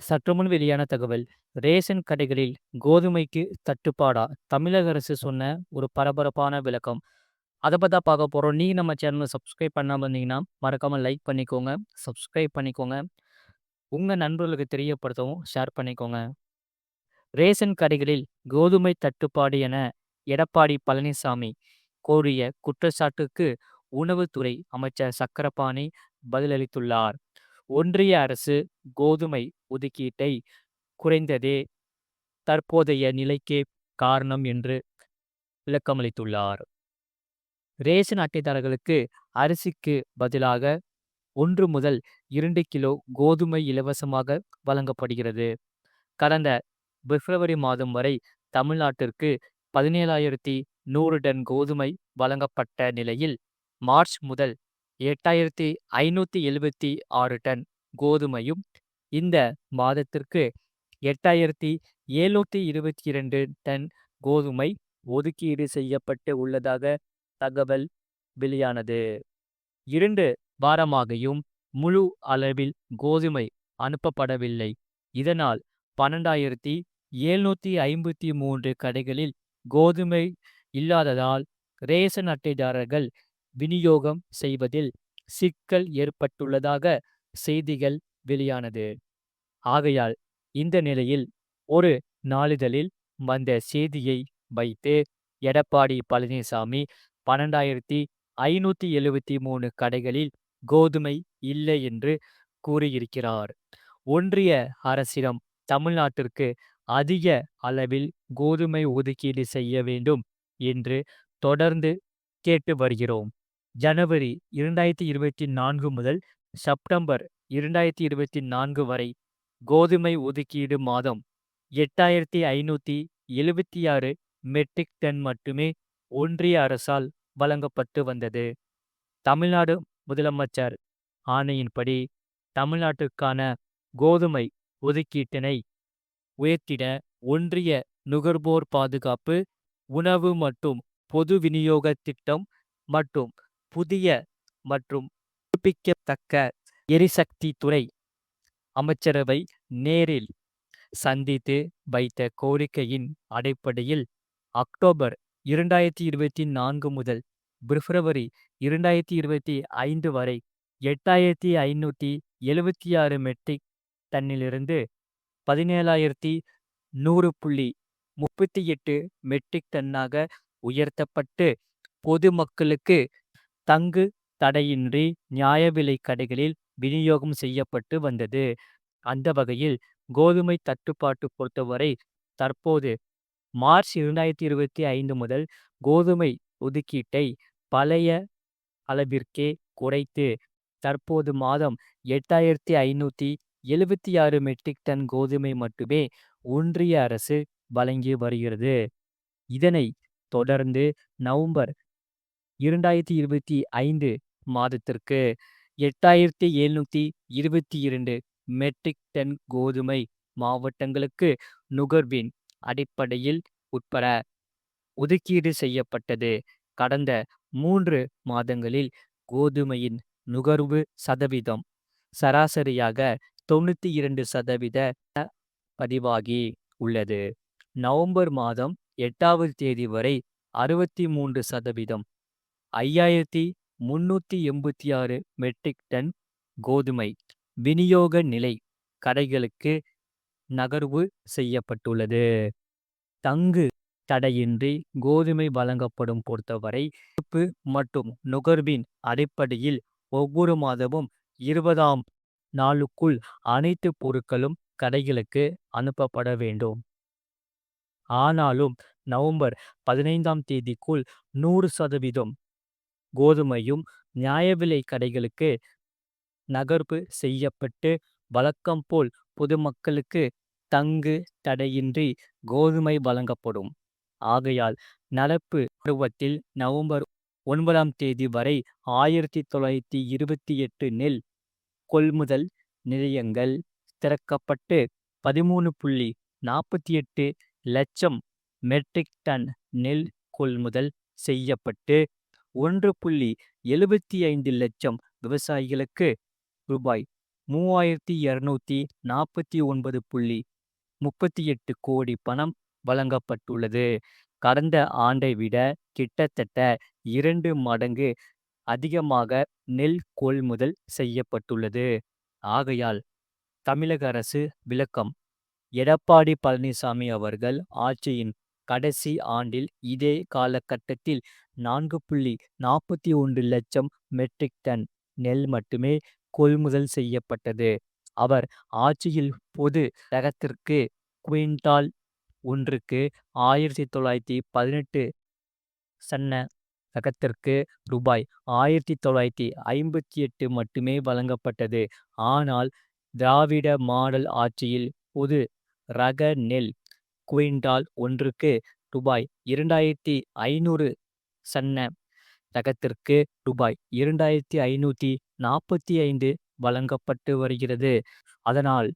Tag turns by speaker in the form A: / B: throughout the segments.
A: சற்றுமுன் வெளியான தகவல். ரேஷன் கடைகளில் கோதுமைக்கு தட்டுப்பாடா? தமிழக அரசு சொன்ன ஒரு பரபரப்பான விளக்கம். அதை பற்றி தான் பார்க்க போகிறோம் நீங்கள் நம்ம சேனலை சப்ஸ்கிரைப் பண்ணாமல் இருந்தீங்கன்னா மறக்காமல் லைக் பண்ணிக்கோங்க. சப்ஸ்கிரைப் பண்ணிக்கோங்க. உங்கள் நண்பர்களுக்கு தெரியப்படுத்தவும் ஷேர் பண்ணிக்கோங்க. ரேஷன் கடைகளில் கோதுமை தட்டுப்பாடு என எடப்பாடி பழனிசாமி கோரிய குற்றச்சாட்டுக்கு உணவுத்துறை அமைச்சர் சக்கரபாணி பதிலளித்துள்ளார். ஒன்றிய அரசு கோதுமை ஒதுக்கீட்டை குறைந்ததே தற்போதைய நிலைக்கே காரணம் என்று விளக்கமளித்துள்ளார். ரேஷன் அட்டைதாரர்களுக்கு அரிசிக்கு பதிலாக ஒன்று முதல் இரண்டு கிலோ கோதுமை இலவசமாக வழங்கப்படுகிறது. கடந்த பிப்ரவரி மாதம் வரை தமிழ்நாட்டிற்கு பதினேழாயிரத்தி நூறு டன் கோதுமை வழங்கப்பட்ட நிலையில் மார்ச் முதல் எட்டாயிரத்தி ஐநூற்றி எழுபத்தி ஆறு டன் கோதுமையும் இந்த மாதத்திற்கு எட்டாயிரத்தி எழுநூற்றி இருபத்தி இரண்டு டன் கோதுமை ஒதுக்கீடு செய்யப்பட்டு உள்ளதாக தகவல் வெளியானது. இரண்டு வாரமாகியும் முழு அளவில் கோதுமை அனுப்பப்படவில்லை. இதனால் பன்னெண்டாயிரத்தி எழுநூற்றி ஐம்பத்தி மூன்று கடைகளில் கோதுமை இல்லாததால் ரேசன் அட்டைதாரர்கள் விநியோகம் செய்வதில் சிக்கல் ஏற்பட்டுள்ளதாக செய்திகள் வெளியானது. ஆகையால் இந்த நிலையில் ஒரு நாளிதழில் வந்த செய்தியை வைத்து எடப்பாடி பழனிசாமி பன்னெண்டாயிரத்தி ஐநூற்றி எழுபத்தி மூணு கடைகளில் கோதுமை இல்லை என்று கூறியிருக்கிறார். ஒன்றிய அரசிடம் தமிழ்நாட்டிற்கு அதிக அளவில் கோதுமை ஒதுக்கீடு செய்ய வேண்டும் என்று தொடர்ந்து கேட்டு வருகிறோம். ஜனவரி இரண்டாயிரத்தி இருபத்தி நான்கு முதல் செப்டம்பர் இரண்டாயிரத்தி இருபத்தி நான்கு வரை கோதுமை ஒதுக்கீடு மாதம் எட்டாயிரத்தி ஐநூற்றி எழுபத்தி ஆறு மெட்ரிக் டன் மட்டுமே ஒன்றிய அரசால் வழங்கப்பட்டு வந்தது. தமிழ்நாடு முதலமைச்சர் ஆணையின்படி தமிழ்நாட்டுக்கான கோதுமை ஒதுக்கீட்டினை உயர்த்திட ஒன்றிய நுகர்வோர் பாதுகாப்பு உணவு மற்றும் பொது விநியோக திட்டம் மற்றும் புதிய மற்றும் புதுப்பிக்கத்தக்க எரிசக்தி துறை அமைச்சரவை நேரில் சந்தித்து வைத்த கோரிக்கையின் அடிப்படையில் அக்டோபர் இரண்டாயிரத்தி இருபத்தி நான்கு முதல் பிப்ரவரி இரண்டாயிரத்தி இருபத்தி ஐந்து வரை எட்டாயிரத்தி ஐநூற்றி எழுபத்தி ஆறு மெட்ரிக் டன்னிலிருந்து பதினேழாயிரத்தி நூறு புள்ளி முப்பத்தி எட்டு மெட்ரிக் டன்னாக உயர்த்தப்பட்டு பொதுமக்களுக்கு தங்கு தடையின்றி நியாய விலை கடைகளில் விநியோகம் செய்யப்பட்டு வந்தது. அந்த வகையில் கோதுமை தட்டுப்பாட்டு பொறுத்தவரை தற்போது மார்ச் இரண்டாயிரத்தி இருபத்தி ஐந்து முதல் கோதுமை ஒதுக்கீட்டை பழைய அளவிற்கே குறைத்து தற்போது மாதம் எட்டாயிரத்தி ஐநூற்றி எழுபத்தி ஆறு மெட்ரிக் டன் கோதுமை மட்டுமே ஒன்றிய அரசு வழங்கி வருகிறது. இதனை தொடர்ந்து நவம்பர் இரண்டாயிரத்தி இருபத்தி ஐந்து மாதத்திற்கு எட்டாயிரத்தி எழுநூற்றி இருபத்தி இரண்டு மெட்ரிக் டன் கோதுமை மாவட்டங்களுக்கு நுகர்வின் அடிப்படையில் உட்பட ஒதுக்கீடு செய்யப்பட்டது. கடந்த மூன்று மாதங்களில் கோதுமையின் நுகர்வு சதவீதம் சராசரியாக தொண்ணூற்றி இரண்டு சதவீத பதிவாகி உள்ளது. நவம்பர் மாதம் எட்டாவது தேதி வரை அறுபத்தி மூன்று சதவீதம் ஐயாயிரத்தி முன்னூற்றி எண்பத்தி ஆறு மெட்ரிக் டன் கோதுமை விநியோக நிலை கடைகளுக்கு நகர்வு செய்யப்பட்டுள்ளது. தங்கு தடையின்றி கோதுமை வழங்கப்படும் பொறுத்தவரை இருப்பு மற்றும் நுகர்வின் அடிப்படையில் ஒவ்வொரு மாதமும் இருபதாம் நாளுக்குள் அனைத்து பொருட்களும் கடைகளுக்கு அனுப்பப்பட வேண்டும். ஆனாலும் நவம்பர் பதினைந்தாம் தேதிக்குள் நூறு சதவீதம் கோதுமையும் நியாய விலை கடைகளுக்கு நகர்வு செய்யப்பட்டு வழக்கம் போல் பொதுமக்களுக்கு தங்கு தடையின்றி கோதுமை வழங்கப்படும். ஆகையால் நடப்பு பருவத்தில் நவம்பர் ஒன்பதாம் தேதி வரை ஆயிரத்தி தொள்ளாயிரத்தி இருபத்தி எட்டு நெல் கொள்முதல் நிலையங்கள் திறக்கப்பட்டு பதிமூணு புள்ளி நாற்பத்தி எட்டு லட்சம் மெட்ரிக் டன் நெல் கொள்முதல் செய்யப்பட்டு ஒன்று புள்ளி எழுபத்தி ஐந்து லட்சம் விவசாயிகளுக்கு ரூபாய் மூவாயிரத்தி இருநூத்தி நாற்பத்தி ஒன்பது புள்ளி முப்பத்தி எட்டு கோடி பணம் வழங்கப்பட்டுள்ளது. கடந்த ஆண்டை விட கிட்டத்தட்ட இரண்டு மடங்கு அதிகமாக நெல் கொள்முதல் செய்யப்பட்டுள்ளது. ஆகையால் தமிழக அரசு விளக்கம். எடப்பாடி பழனிசாமி அவர்கள் ஆட்சியின் கடைசி ஆண்டில் இதே காலகட்டத்தில் நான்கு புள்ளி நாற்பத்தி ஒன்று லட்சம் மெட்ரிக் டன் நெல் மட்டுமே கொள்முதல் செய்யப்பட்டது. அவர் ஆட்சியில் பொது ரகத்திற்கு குவிண்டால் ஒன்றுக்கு ஆயிரத்தி தொள்ளாயிரத்தி பதினெட்டு சன்ன ரகத்திற்கு ரூபாய் ஆயிரத்தி தொள்ளாயிரத்தி ஐம்பத்தி எட்டு மட்டுமே வழங்கப்பட்டது. ஆனால் திராவிட மாடல் ஆட்சியில் பொது ரக நெல் குவிண்டால் ஒன்றுக்கு ரூபாய் இரண்டாயிரத்தி ஐநூறு சன்ன ரகத்திற்கு ரூபாய் இரண்டாயிரத்தி ஐநூற்றி நாற்பத்தி ஐந்து வழங்கப்பட்டு வருகிறது. அதனால்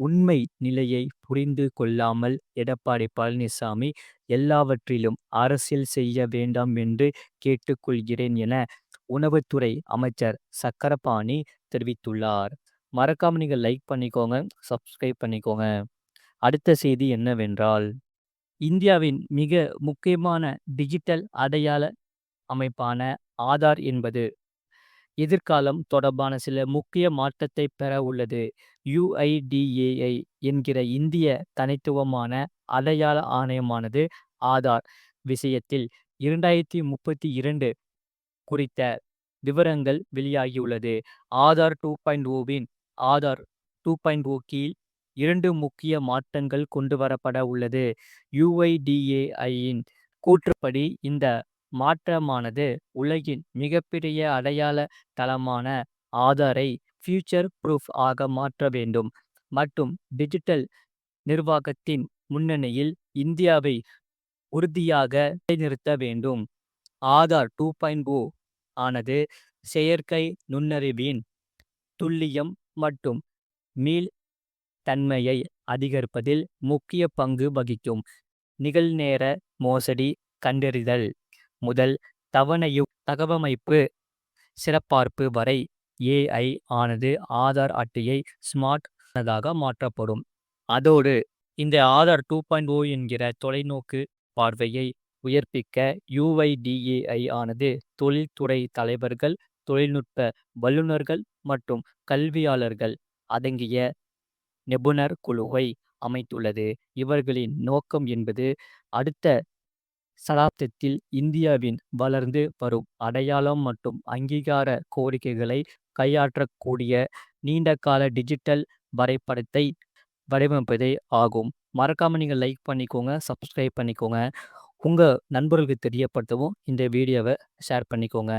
A: உண்மை நிலையை புரிந்து கொள்ளாமல் எடப்பாடி பழனிசாமி எல்லாவற்றிலும் அரசியல் செய்ய வேண்டாம் என்று கேட்டுக்கொள்கிறேன் என உணவுத்துறை அமைச்சர் சக்கரபாணி தெரிவித்துள்ளார். மறக்காம நீங்கள் லைக் பண்ணிக்கோங்க சப்ஸ்கிரைப் பண்ணிக்கோங்க. அடுத்த செய்தி என்னவென்றால் இந்தியாவின் மிக முக்கியமான டிஜிட்டல் அடையாள அமைப்பான ஆதார் என்பது எதிர்காலம் தொடர்பான சில முக்கிய மாற்றத்தை பெற உள்ளது. யுஐடிஏஐ என்கிற இந்திய தனித்துவமான அடையாள ஆணையமானது ஆதார். விஷயத்தில் இரண்டாயிரத்தி முப்பத்தி இரண்டு குறித்த விவரங்கள் வெளியாகியுள்ளது. ஆதார் டூ பாயிண்ட் ஓவின் ஆதார் டூ பாயிண்ட் ஓ கீழ் இரண்டு முக்கிய மாற்றங்கள் கொண்டு வரப்பட உள்ளது. யுஐடிஏஐயின் கூற்றுப்படி இந்த மாற்றமானது உலகின் மிகப்பெரிய அடையாள தளமான ஆதாரை ஃபியூச்சர் ப்ரூஃப் ஆக மாற்ற வேண்டும். மற்றும் டிஜிட்டல் நிர்வாகத்தின் முன்னணியில் இந்தியாவை உறுதியாக நிலைநிறுத்த வேண்டும். ஆதார் டூ பாயிண்ட் ஓ ஆனது செயற்கை நுண்ணறிவின் துல்லியம் மற்றும் மீள் தன்மையை அதிகரிப்பதில் முக்கிய பங்கு வகிக்கும். நிகழ்நேர மோசடி கண்டறிதல். முதல் தவணையு தகவமைப்பு சிறப்பார்ப்பு வரை ஏஐ ஆனது ஆதார் அட்டையை ஸ்மார்ட் ஆனதாக மாற்றப்படும். அதோடு இந்த ஆதார் டூ பாயிண்ட் ஓ என்கிற தொலைநோக்கு பார்வையை உயர்ப்பிக்க யுஐடிஏஐ ஆனது தொழில்துறை தலைவர்கள் தொழில்நுட்ப வல்லுநர்கள் மற்றும் கல்வியாளர்கள் அடங்கிய நிபுணர் குழுவை அமைத்துள்ளது. இவர்களின் நோக்கம் என்பது அடுத்த சதாப்தத்தில் இந்தியாவின் வளர்ந்து வரும் அடையாளம் மற்றும் அங்கீகார கோரிக்கைகளை கையாற்றக்கூடிய நீண்டகால டிஜிட்டல் வரைபடத்தை வடிவமைப்பதே ஆகும். மறக்காம நீங்கள் லைக் பண்ணிக்கோங்க சப்ஸ்கிரைப் பண்ணிக்கோங்க. உங்கள் நண்பர்களுக்கு தெரியப்படுத்தவும் இந்த வீடியோவை ஷேர் பண்ணிக்கோங்க.